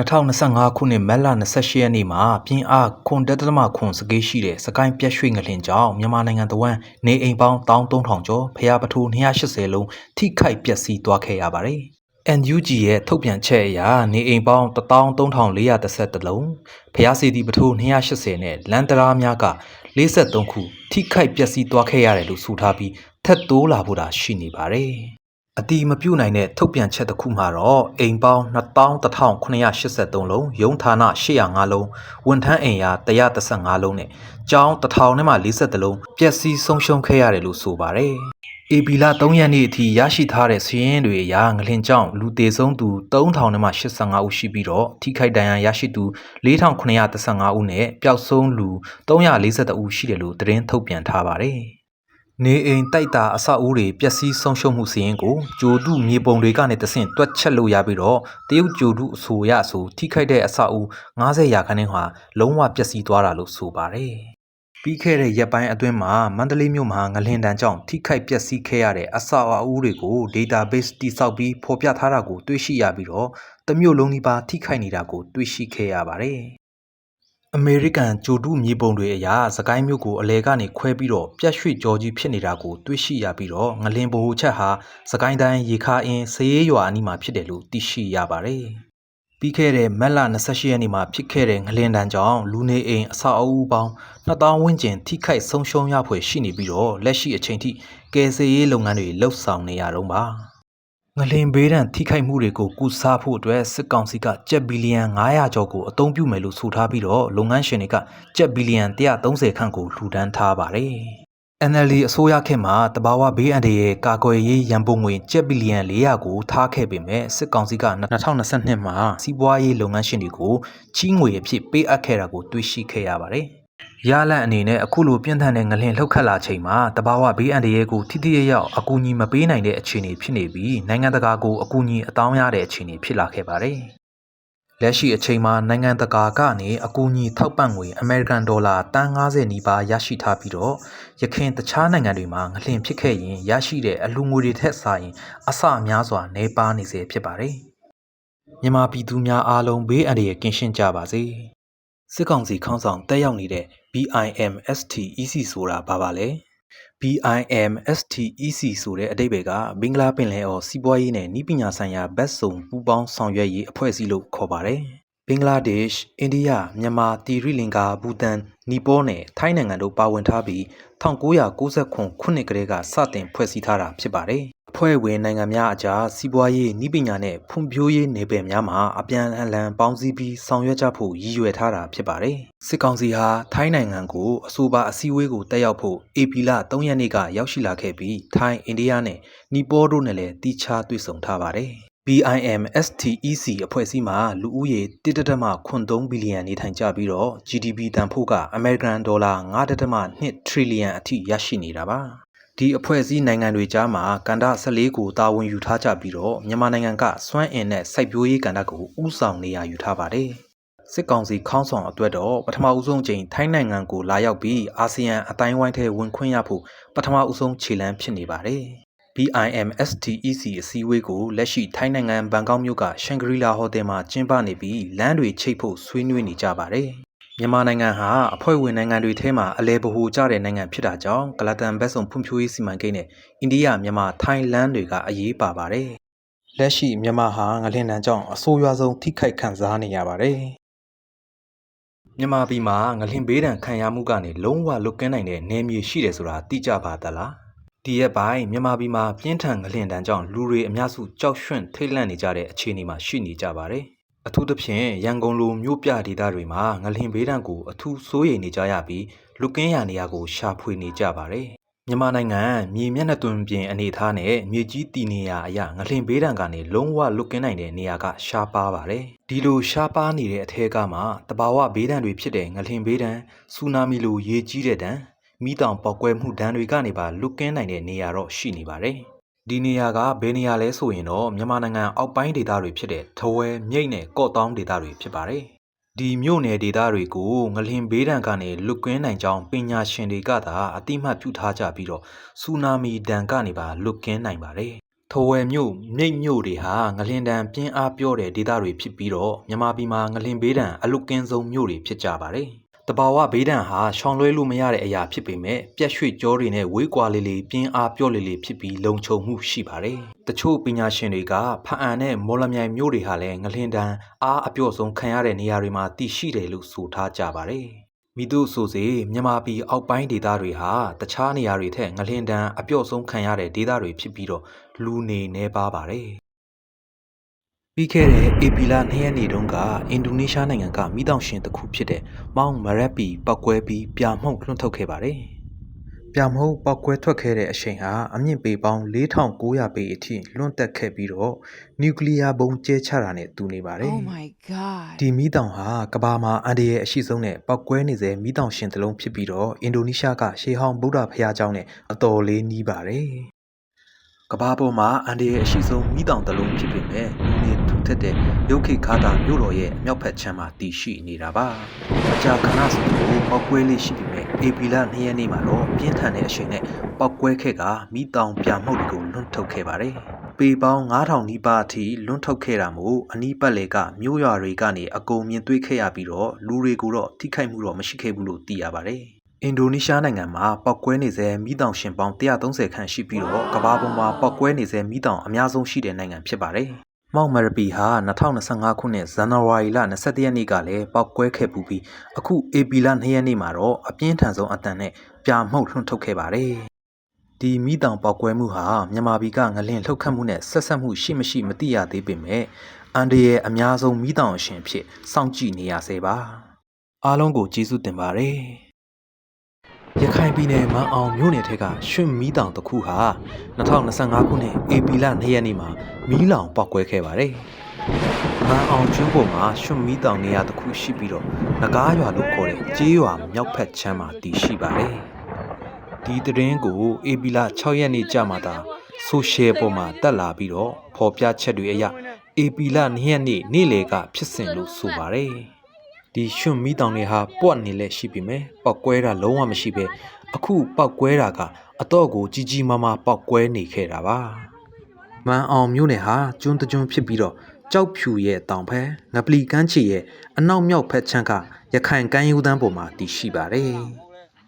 2025ခုနှစ်မတ်လ28ရက်နေ့မှာပြင်းအားခွန်တက်တမခွန်စကေးရှိတဲ့စကိုင်းပြက်ရွှေငလင်ကြောင့်မြန်မာနိုင်ငံတဝန်းနေအိမ်ပေါင်း13000ကျော်ဖျားပထိုး280လုံးထိခိုက်ပျက်စီးသွားခဲ့ရပါတယ်။ NUG ရဲ့ထုတ်ပြန်ချက်အရနေအိမ်ပေါင်း13430လုံးဖျားစီတီပထိုး280နဲ့လန်တရာများက53ခုထိခိုက်ပျက်စီးသွားခဲ့ရတယ်လို့ဆိုထားပြီးထက်တိုးလာဖို့တာရှိနေပါတယ်။ အတီမပြုတ်နိုင်တဲ့ထုတ်ပြန်ချက်တစ်ခုမှာတော့အိမ်ပေါင်း21983လုံးရုံးဌာန805လုံးဝန်ထမ်းအိမ်ယာ135လုံးနဲ့ကျောင်း1000နဲ့မှ40လုံးပျက်စီးဆုံးရှုံးခဲ့ရတယ်လို့ဆိုပါတယ်။ AB လ3ရက်နေ့အထိရရှိထားတဲ့စီးရင်တွေအရငလင်ကြောင့်လူသေးဆုံးသူ3000နဲ့မှ85ဦးရှိပြီးတော့ထိခိုက်ဒဏ်ရာရရှိသူ4915ဦးနဲ့ပျောက်ဆုံးလူ342ဦးရှိတယ်လို့သတင်းထုတ်ပြန်ထားပါတယ်။ နေအိမ်တိုက်တာအဆောက်အဦတွေပျက်စီးဆုံးရှုံးမှုစီရင်ကိုဂျိုတုမြေပုံတွေကနေတဆင့်တွက်ချက်လို့ရပြီးတော့တရုတ်ဂျိုတုအဆိုရဆိုထိခိုက်တဲ့အဆောက်အဦ90ရာခိုင်နှုန်းဟာလုံးဝပျက်စီးသွားတာလို့ဆိုပါတယ်။ပြီးခဲ့တဲ့ရက်ပိုင်းအတွင်းမှာမန္တလေးမြို့မှာငလင်တန်းကြောင့်ထိခိုက်ပျက်စီးခဲ့ရတဲ့အဆောက်အဦတွေကို database တိစောက်ပြီးဖော်ပြထားတာကိုတွေ့ရှိရပြီးတော့တမျိုးလုံးဒီပါထိခိုက်နေတာကိုတွေ့ရှိခဲ့ရပါတယ်။ အမေရိကန်ဂျိုတုမြေပုံတွေအရာစကိုင်းမြို့ကို အလဲကနေခွဲပြီးတော့ ပြက်ရွှေ့ကြောကြီးဖြစ်နေတာကို တွေ့ရှိရပြီးတော့ ငလင်ဘိုဟိုချက်ဟာစကိုင်းတိုင်း ရေခါအင်းစရေးရွာအနီးမှာဖြစ်တယ်လို့ သိရှိရပါတယ်။ပြီးခဲ့တဲ့မက်လ28ရက်နေ့မှာ ဖြစ်ခဲ့တဲ့ ငလင်တန်းကြောင့် လူနေအိမ် အဆောက်အဦပေါင်း2000ဝန်းကျင် ထိခိုက်ဆုံးရှုံးရဖွယ်ရှိနေပြီးတော့ လက်ရှိအချိန်ထိ ကယ်ဆယ်ရေးလုပ်ငန်းတွေလှုပ်ဆောင်နေရတော့ပါ။ ငလင်ဘေးဒဏ်ထိခိုက်မှုတွေကိုကုစားဖို့အတွက်စစ်ကောင်စီကကျပ်ဘီလီယံ900ကျော်ကိုအသုံးပြုမယ်လို့ဆိုထားပြီးတော့လုပ်ငန်းရှင်တွေကကျပ်ဘီလီယံ130ခန့်ကိုလှူဒန်းထားပါတယ်။ NLD အစိုးရခေတ်မှာတဘာဝဘေးအန္တရာယ်ကာကွယ်ရေးရန်ပုံငွေကျပ်ဘီလီယံ400ကိုထားခဲ့ပေမဲ့စစ်ကောင်စီက2022မှာစီးပွားရေးလုပ်ငန်းရှင်တွေကိုချီးငွေအဖြစ်ပေးအပ်ခဲ့တာကိုတွေ့ရှိခဲ့ရပါတယ်။ ရလန့်အနေနဲ့အခုလိုပြင်းထန်တဲ့ငလင်လှုပ်ခတ်လာချိန်မှာတဘာဝဘေးအန္တရာယ်ကိုထိထိရရောက်အကူအညီမပေးနိုင်တဲ့အခြေအနေဖြစ်နေပြီးနိုင်ငံတကာကိုအကူအညီအတောင်းရတဲ့အခြေအနေဖြစ်လာခဲ့ပါတယ်။လက်ရှိအချိန်မှာနိုင်ငံတကာကနေအကူအညီထောက်ပံ့ငွေအမေရိကန်ဒေါ်လာတန်90နီးပါးရရှိထားပြီးတော့ရခိုင်တခြားနိုင်ငံတွေမှာငလင်ဖြစ်ခဲ့ရင်ရရှိတဲ့အလူငွေတွေထက်စာရင်အဆများစွာနှဲပါနေစေဖြစ်ပါတယ်။မြန်မာပြည်သူများအားလုံးဘေးအန္တရာယ်ကင်းရှင်းကြပါစေ။ စစ်ကောင်စီခေါင်းဆောင်တက်ရောက်နေတဲ့ BIMSTEC ဆိုတာဘာပါလဲ BIMSTEC ဆိုတဲ့အဓိပ္ပာယ်ကဘင်္ဂလားပင်လယ်အော်စီးပွားရေးနဲ့ဤပညာဆိုင်ရာဘက်စုံပူးပေါင်းဆောင်ရွက်ရေးအဖွဲ့အစည်းလို့ခေါ်ပါတယ်ဘင်္ဂလားဒေ့ရှ်အိန္ဒိယမြန်မာတီရိလင်္ကာဘူတန်နီပေါနဲ့ထိုင်းနိုင်ငံတို့ပါဝင်ထားပြီး1990ခုနှစ်ကတည်းကစတင်ဖွဲ့စည်းထားတာဖြစ်ပါတယ် အဖွဲ့ဝင်နိုင်ငံများအကြားစီးပွားရေးနည်းပညာနဲ့ဖွံ့ဖြိုးရေးနယ်ပယ်များမှာအပြန်အလှန်ပေါင်းစည်းပြီးဆောင်ရွက်ကြဖို့ရည်ရွယ်ထားတာဖြစ်ပါတယ်။စစ်ကောင်စီဟာထိုင်းနိုင်ငံကိုအဆိုပါအစည်းအဝေးကိုတက်ရောက်ဖို့အေပီလ3ရက်နေ့ကရောက်ရှိလာခဲ့ပြီးထိုင်းအိန္ဒိယနဲ့နီပေါတို့နဲ့လည်းတီးခြားတွေ့ဆုံထားပါတယ်။ BIMSTEC အဖွဲ့အစည်းမှာလူဦးရေ1.3ဘီလီယံနေထိုင်ကြပြီးတော့ GDP တန်ဖိုးကအမေရိကန်ဒေါ်လာ9.2ထရီလီယံအထိရရှိနေတာပါ။ ဒီအဖွဲ့အစည်းနိုင်ငံတွေကြားမှာကန္တာ14ကိုတာဝန်ယူထားကြပြီးတော့မြန်မာနိုင်ငံကစွမ်းအင်နဲ့စိုက်ပျိုးရေးကဏ္ဍကိုဥဆောင်နေရာယူထားပါတယ်။စစ်ကောင်စီခေါင်းဆောင်အတွက်တော့ပထမဦးဆုံးချိန်ထိုင်းနိုင်ငံကိုလာရောက်ပြီးအာဆီယံအတိုင်းဝိုင်းထဲဝင်ခွင့်ရဖို့ပထမဦးဆုံးခြေလှမ်းဖြစ်နေပါတယ်။ BIMSTEC အစည်းအဝေးကိုလက်ရှိထိုင်းနိုင်ငံဘန်ကောက်မြို့ကရှန်ဂရီလာဟိုတယ်မှာကျင်းပနေပြီးလမ်းတွေချိတ်ဖို့ဆွေးနွေးနေကြပါတယ်။ မြန်မာနိုင်ငံဟာအဖွဲ့ဝင်နိုင်ငံတွေထဲမှာအလဲဗဟိုကျတဲ့နိုင်ငံဖြစ်တာကြောင့်ကလတန်ဘက်စုံဖွံ့ဖြိုးရေးစီမံကိန်းနဲ့အိန္ဒိယမြန်မာထိုင်းလန်းတွေကအရေးပါပါတယ်။လက်ရှိမြန်မာဟာငလင်တန်းကြောင့်အဆိုးရွားဆုံးထိခိုက်ခံစားနေရပါတယ်။မြန်မာပြည်မှာငလင်ဘေးဒဏ်ခံရမှုကနေလုံးဝလွတ်ကင်းနိုင်တဲ့နယ်မြေရှိတယ်ဆိုတာသိကြပါသလား။ဒီရက်ပိုင်းမြန်မာပြည်မှာပြင်းထန်ငလင်တန်းကြောင့်လူတွေအများစုကြောက်ရွံ့ထိတ်လန့်နေကြတဲ့အခြေအနေမှာရှိနေကြပါတယ်။ အထူးသဖြင့်ရန်ကုန်လိုမြို့ပြဒေသတွေမှာငလင်ဘေးဒဏ်ကိုအထူးစိုးရိမ်နေကြရပြီးလူကင်းရနေရကိုရှာဖွေနေကြပါတယ်။မြန်မာနိုင်ငံမြေမျက်နှာသွင်းပြင်အနေအထားနဲ့မြေကြီးတည်နေရာအရငလင်ဘေးဒဏ်ကနေလုံးဝလွတ်ကင်းနိုင်တဲ့နေရာကရှားပါပါတယ်။ဒီလိုရှားပါနေတဲ့အထက်ကမှတဘာဝဘေးဒဏ်တွေဖြစ်တဲ့ငလင်ဘေးဒဏ်၊ဆူနာမီလိုရေကြီးတဲ့ဒဏ်၊မိတောင်ပေါက်ကွဲမှုဒဏ်တွေကနေပါလွတ်ကင်းနိုင်တဲ့နေရာတော့ရှိနေပါတယ်။ ဒီနေရာကဘယ်နေရာလဲဆိုရင်တော့မြန်မာနိုင်ငံအောက်ပိုင်းဒေသတွေဖြစ်တဲ့ထဝဲမြိတ်နဲ့ကော့တောင်းဒေသတွေဖြစ်ပါတယ်။ဒီမြို့နယ်ဒေသတွေကိုငလင်ဘေးဒဏ်ကနေလွတ်ကင်းနိုင်ကြောင်းပညာရှင်တွေကသာအတိမတ်ပြုထားကြပြီးတော့ဆူနာမီဒဏ်ကနေပါလွတ်ကင်းနိုင်ပါတယ်။ထဝယ်မြို့မြိတ်မြို့တွေဟာငလင်တန်ပြင်းအားပြောတဲ့ဒေသတွေဖြစ်ပြီးတော့မြန်မာပြည်မှာငလင်ဘေးဒဏ်အလုကင်းဆုံးမြို့တွေဖြစ်ကြပါတယ်။ တဘာဝဘေးဒဏ်ဟာရှောင်လွှဲလို့မရတဲ့အရာဖြစ်ပေမဲ့ပြက်ရွှေ့ကြောတွေနဲ့ဝေးကွာလေးလေးပြင်းအားပြောလေးလေးဖြစ်ပြီးလုံခြုံမှုရှိပါတယ်။တချို့ပညာရှင်တွေကဖအံနဲ့မော်လမြိုင်မြို့တွေဟာလည်းငလင်တန်အားအပြော့ဆုံးခံရတဲ့နေရာတွေမှာတည်ရှိတယ်လို့ဆိုထားကြပါတယ်။မိတို့ဆိုစေမြန်မာပြည်အောက်ပိုင်းဒေသတွေဟာတခြားနေရာတွေထက်ငလင်တန်အပြော့ဆုံးခံရတဲ့ဒေသတွေဖြစ်ပြီးတော့လူနေနေပါပါတယ်။ ပြီးခဲ့တဲ့ဧပြီလ2ရက်နေ့တုန်းကအင်ဒိုနီးရှားနိုင်ငံကမိတောင်ရှင်တစ်ခုဖြစ်တဲ့မောင်မရက်ပီပောက်ကွဲပြီးပြာမှုန့်လွှတ်ထုတ်ခဲ့ပါတယ်။ပြာမှုန့်ပောက်ကွဲထွက်ခဲ့တဲ့အချိန်ဟာအမြင့်ပေပေါင်း4900ပေအထိလွှတ်တက်ခဲ့ပြီးတော့နျူကလ িয়ার ဘုံကျဲချတာနဲ့တူနေပါတယ်။ Oh my god. ဒီမီးတောင်ဟာကမ္ဘာမှာအန်ဒီရဲ့အရှိဆုံးနဲ့ပောက်ကွဲနေစေမီးတောင်ရှင်တစ်လုံးဖြစ်ပြီးတော့အင်ဒိုနီးရှားကရှေးဟောင်းဗုဒ္ဓဘုရားကျောင်းနဲ့အတော်လေးနီးပါတယ်။ကမ္ဘာပေါ်မှာအန်ဒီရဲ့အရှိဆုံးမီးတောင်တစ်လုံးဖြစ်ပေမဲ့လူနေ ထူထပ်တဲ့ရုပ်ခေတ်ခါတာမြို့တော်ရဲ့အမြောက်ဖက်ခြမ်းမှာတည်ရှိနေတာပါ။အကြာခဏဆိုလို့ပောက်ကွဲလေးရှိပေမဲ့အေပီလာ2ရက်နေ့မှာတော့ပြင်းထန်တဲ့အချိန်နဲ့ပောက်ကွဲခဲ့ကမီးတောင်ပြမှုတ်တွေကိုလွတ်ထုတ်ခဲ့ပါတယ်။ပေပေါင်း9000နီးပါးအထိလွန်းထုတ်ခဲ့တာမို့အနီးပတ်လေကမြို့ရွာတွေကနေအကုန်မြင်တွေ့ခဲ့ရပြီးတော့လူတွေကိုတော့ထိခိုက်မှုတော့မရှိခဲ့ဘူးလို့သိရပါတယ်။အင်ဒိုနီးရှားနိုင်ငံမှာပောက်ကွဲနေစေမိတောင်ရှင်ပေါင်း130ခန့်ရှိပြီးတော့ကမ္ဘာပေါ်မှာပောက်ကွဲနေစေမိတောင်အများဆုံးရှိတဲ့နိုင်ငံဖြစ်ပါတယ်။ မောက်မရပီဟာ2025ခုနှစ်ဇန်နဝါရီလ22ရက်နေ့ကလည်းပောက်ကွဲခဲ့ပူပြီးအခုဧပြီလ2ရက်နေ့မှာတော့အပြင်းထန်ဆုံးအတန်နဲ့ပြာမှုတ်ထွန်းထုတ်ခဲ့ပါတယ်။ဒီမိတောင်ပောက်ကွဲမှုဟာမြန်မာပြည်ကငလင်လှုပ်ခတ်မှုနဲ့ဆက်ဆက်မှုရှိမရှိမသိရသေးပေမဲ့အန်ဒီရဲ့အများဆုံးမိတောင်အရှင်အဖြစ်စောင့်ကြည့်နေရဆဲပါအားလုံးကိုကျေးဇူးတင်ပါတယ် ရခိုင်ပြည်နယ်မန်အောင်မြို့နယ်ထက်ကရွှွန့်မီးတောင်တစ်ခုဟာ2025ခုနှစ်ဧပြီလ2ရက်နေ့မှာမီးလောင်ပောက်ကွဲခဲ့ပါတယ်မန်အောင်ကျွန်းပေါ်မှာရွှွန့်မီးတောင်နေရာတစ်ခုရှိပြီးတော့ငကားရွာလို့ခေါ်တဲ့ကျေးရွာမြောက်ဖက်ချမ်းမှာတည်ရှိပါတယ်ဒီသတင်းကိုအေပီလာ6ရက်နေ့ကြာမှသာဆိုရှယ်ပေါ်မှာတက်လာပြီးတော့ဖော်ပြချက်တွေအရအေပီလာ2ရက်နေ့နေ့လယ်ကဖြစ်စဉ်လို့ဆိုပါတယ် ဒီရွှွန့်မီးတောင်တွေဟာပွက်နေလဲရှိပြီမယ်ပောက်ကွဲတာလုံးဝမရှိပဲအခုပောက်ကွဲတာကအတော့ကိုကြီးကြီးမားမားပောက်ကွဲနေခဲ့တာပါမန်အောင်မြို့နယ်ဟာကျွန်းတကျွန်းဖြစ်ပြီးတော့ကြောက်ဖြူရဲ့တောင်ဖက်ငပလီကမ်းခြေရဲ့အနောက်မြောက်ဖက်ချမ်းကရခိုင်ကမ်းရိုးတန်းပေါ်မှာတည်ရှိပါတယ်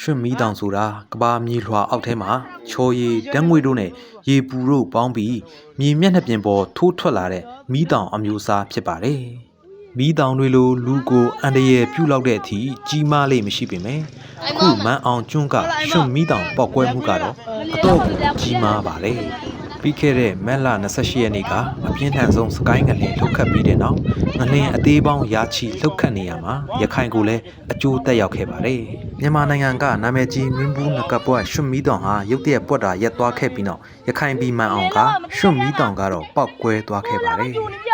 ရွှွန့်မီးတောင်ဆိုတာကဘာမြေလွှာအောက်ထဲမှာချော်ရည်ဓာတ်ငွေ့တို့နဲ့ရေပူတို့ပေါင်းပြီးမြေမျက်နှာပြင်ပေါ်ထိုးထွက်လာတဲ့မီးတောင်အမျိုးအစားဖြစ်ပါတယ်။ မီးတောင်တွေလိုလူကိုအန်တရယ်ပြုတ်လောက်တဲ့အထိကြီးမားလေးမရှိပေမဲ့အခုမန်းအောင်ကျွန်းကရွှွန့်မီးတောင်ပောက်ကွဲမှုကတော့အတော့ကိုကြီးမားပါလေ။ပြီးခဲ့တဲ့မက်လ28ရက်နေ့ကအပြင်းထန်ဆုံးစကိုင်းငလင်လှုပ်ခတ်ပြီးတဲ့နောက်ငလင်အသေးပေါင်းရာချီလှုပ်ခတ်နေရမှာရခိုင်ကိုလည်းအကျိုးတက်ရောက်ခဲ့ပါတယ်။မြန်မာနိုင်ငံကနာမည်ကြီးမင်းဘူးနကပွက်ရွှွန့်မီးတောင်ဟာရုတ်တရက်ပွက်တာရက်သွားခဲ့ပြီးနောက်ရခိုင်ပြည်မှန်အောင်ကရွှွန့်မီးတောင်ကတော့ပောက်ကွဲသွားခဲ့ပါတယ်။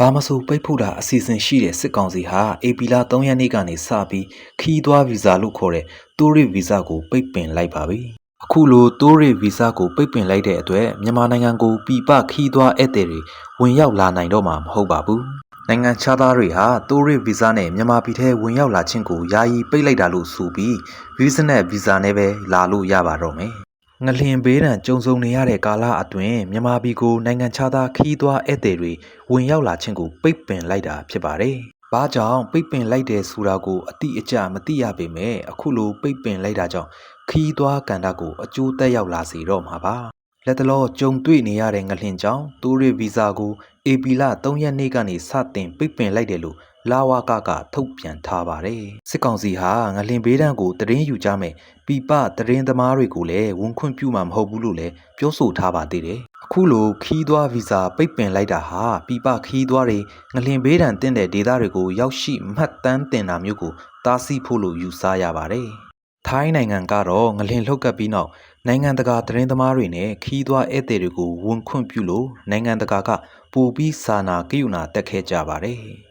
ဘာမဆိုပိတ်ဖို့တာအစီအစဉ်ရှိတဲ့စစ်ကောင်စီဟာအေပီလာ3ရက်နေ့ကနေစပြီးခီးသွွားဗီဇာလို့ခေါ်တဲ့တိုးရစ်ဗီဇာကိုပိတ်ပင်လိုက်ပါပြီ။အခုလိုတိုးရစ်ဗီဇာကိုပိတ်ပင်လိုက်တဲ့အတွက်မြန်မာနိုင်ငံကိုပြည်ပခီးသွွားဧည့်သည်တွေဝင်ရောက်လာနိုင်တော့မှာမဟုတ်ပါဘူး။နိုင်ငံခြားသားတွေဟာတိုးရစ်ဗီဇာနဲ့မြန်မာပြည်ထဲဝင်ရောက်လာခြင်းကိုယာယီပိတ်လိုက်တာလို့ဆိုပြီးဗီဇနဲ့ဗီဇာနဲ့ပဲလာလို့ရပါတော့မယ်။ ငလင်ဘေးဒဏ်ကြုံဆုံနေရတဲ့ကာလအတွင်းမြန်မာပြည်ကိုနိုင်ငံခြားသားခီးသွွားဧည့်သည်တွေဝင်ရောက်လာခြင်းကိုပိတ်ပင်လိုက်တာဖြစ်ပါတယ်။ဘာကြောင့်ပိတ်ပင်လိုက်တယ်ဆိုတာကိုအတိအကျမသိရပေမဲ့အခုလိုပိတ်ပင်လိုက်တာကြောင့်ခီးသွွားကန်တာကိုအကျိုးသက်ရောက်လာစေတော့မှာပါ။လက်တလောကြုံတွေ့နေရတဲ့ငလင်ကြောင့်တိုးရစ်ဗီဇာကိုအေပီလာ3ရက်နေ့ကနေစတင်ပိတ်ပင်လိုက်တယ်လို့ လာဝကကထုတ်ပြန်ထားပါတယ်စစ်ကောင်စီဟာငလင်ဘေးဒဏ်ကိုတရင်ယူကြမယ်ပြပတရင်သမားတွေကိုလည်းဝန်ခွင့်ပြုမှာမဟုတ်ဘူးလို့လည်းပြောဆိုထားပါသေးတယ်အခုလိုခီးသွွားဗီဇာပိတ်ပင်လိုက်တာဟာပြပခီးသွွားတွေငလင်ဘေးဒဏ်တင့်တဲ့ဒေသတွေကိုရောက်ရှိမှတ်တမ်းတင်တာမျိုးကိုတားဆီးဖို့လို့ယူဆရပါတယ်ထိုင်းနိုင်ငံကတော့ငလင်လှုပ်ကပ်ပြီးနောက်နိုင်ငံတကာသတင်းသမားတွေနဲ့ခီးသွွားဧည့်သည်တွေကိုဝန်ခွင့်ပြုလို့နိုင်ငံတကာကပိုပြီးစာနာကြည်ယူနာတက်ခဲ့ကြပါတယ်။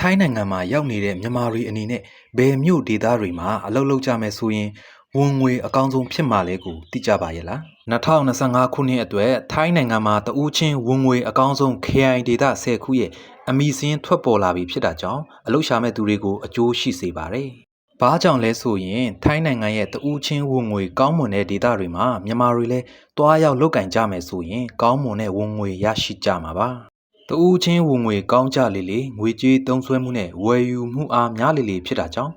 ထိုင်းနိုင်ငံမှာရောက်နေတဲ့မြန်မာတွေအနေနဲ့ဘယ်မြို့ဒေသတွေမှာအလုပ်လုပ်ကြမယ်ဆိုရင်ဝင်ငွေအကောင်းဆုံးဖြစ်မှာလဲကိုသိကြပါရဲ့လား2025ခုနှစ်အတွက်ထိုင်းနိုင်ငံမှာတဦးချင်းဝင်ငွေအကောင်းဆုံး KI ဒေသ10ခုရဲ့အမီစင်းထွက်ပေါ်လာပြီဖြစ်တာကြောင့်အလုပ်ရှာမဲ့သူတွေကိုအကျိုးရှိစေပါတယ်။ဘာကြောင့်လဲဆိုရင်ထိုင်းနိုင်ငံရဲ့တဦးချင်းဝင်ငွေကောင်းမွန်တဲ့ဒေသတွေမှာမြန်မာတွေလည်းတွားရောက်လုတ်ကင်ကြမယ်ဆိုရင်ကောင်းမွန်တဲ့ဝင်ငွေရရှိကြမှာပါ။ တဦးချင်းဝင်ငွေကောင်းကြလေလေငွေကြေးသုံးစွဲမှုနဲ့ဝယ်ယူမှုအားများလေလေဖြစ်တာကြောင့်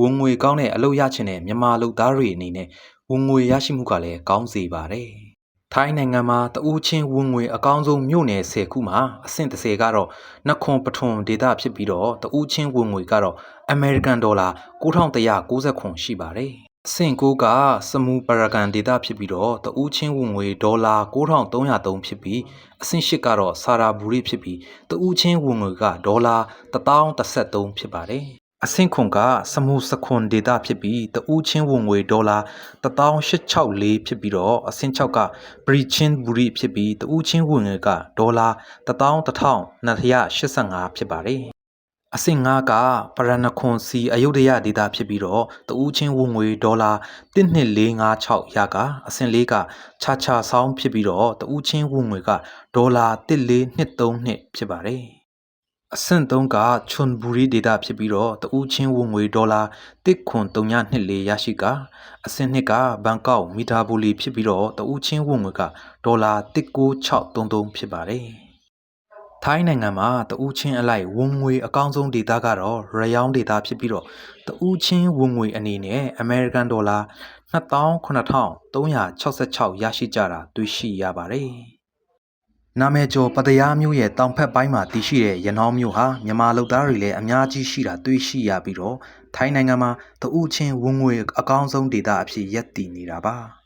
ဝင်ငွေကောင်းတဲ့အလုပ်ရချင်တဲ့မြန်မာလူသားတွေအနေနဲ့ဝင်ငွေရရှိမှုကလည်းကောင်းစေပါတယ်။ထိုင်းနိုင်ငံမှာတဦးချင်းဝင်ငွေအကောင်းဆုံးမြို့နယ်10ခုမှာအဆင့်30ကတော့နခွန်ပထွန်ဒေတာဖြစ်ပြီးတော့တဦးချင်းဝင်ငွေကတော့အမေရိကန်ဒေါ်လာ9190ခွန်ရှိပါတယ်။ အဆင့်9ကစမူပရကန်ဒေတာဖြစ်ပြီးတော့တဦးချင်းဝင်ငွေဒေါ်လာ9303ဖြစ်ပြီးအဆင့်10ကတော့ဆာရာဘူရီဖြစ်ပြီးတဦးချင်းဝင်ငွေကဒေါ်လာ1013ဖြစ်ပါတယ်။အဆင့်ခွန်ကစမှုစခွန်ဒေတာဖြစ်ပြီးတဦးချင်းဝင်ငွေဒေါ်လာ18864ဖြစ်ပြီးတော့အဆင့်6ကပရီချင်းဘူရီဖြစ်ပြီးတဦးချင်းဝင်ငွေကဒေါ်လာ11285ဖြစ်ပါတယ် အဆင့်5ကပရဏခွန်စီအယုဒ္ဓယဒေတာဖြစ်ပြီးတော့တဦးချင်းဝင်ငွေဒေါ်လာ12456ရကအဆင့်4ကခြာခြာဆောင်းဖြစ်ပြီးတော့တဦးချင်းဝင်ငွေကဒေါ်လာ14232ဖြစ်ပါတယ်အဆင့်3ကချွန်ဘူရီဒေတာဖြစ်ပြီးတော့တဦးချင်းဝင်ငွေဒေါ်လာ1.324ရရှိကအဆင့်2ကဘန်ကောက်မီတာဘူလီဖြစ်ပြီးတော့တဦးချင်းဝင်ငွေကဒေါ်လာ19633ဖြစ်ပါတယ် ထိုင်းနိုင်ငံမှာတဦးချင်းအလိုက်ဝင်ငွေအကောင်းဆုံးဒေတာကတော့ရယောင်းဒေတာဖြစ်ပြီးတော့တဦးချင်းဝင်ငွေအနေနဲ့အမေရိကန်ဒေါ်လာ29366ရရှိကြတာတွေ့ရှိရပါတယ်။နာမည်ကျော်ပတရားမျိုးရဲ့တောင်ဖက်ပိုင်းမှာတည်ရှိတဲ့ရနောင်းမျိုးဟာမြန်မာလူသားတွေလည်းအများကြီးရှိတာတွေ့ရှိရပြီးတော့ထိုင်းနိုင်ငံမှာတဦးချင်းဝင်ငွေအကောင်းဆုံးဒေတာအဖြစ်ရပ်တည်နေတာပါ။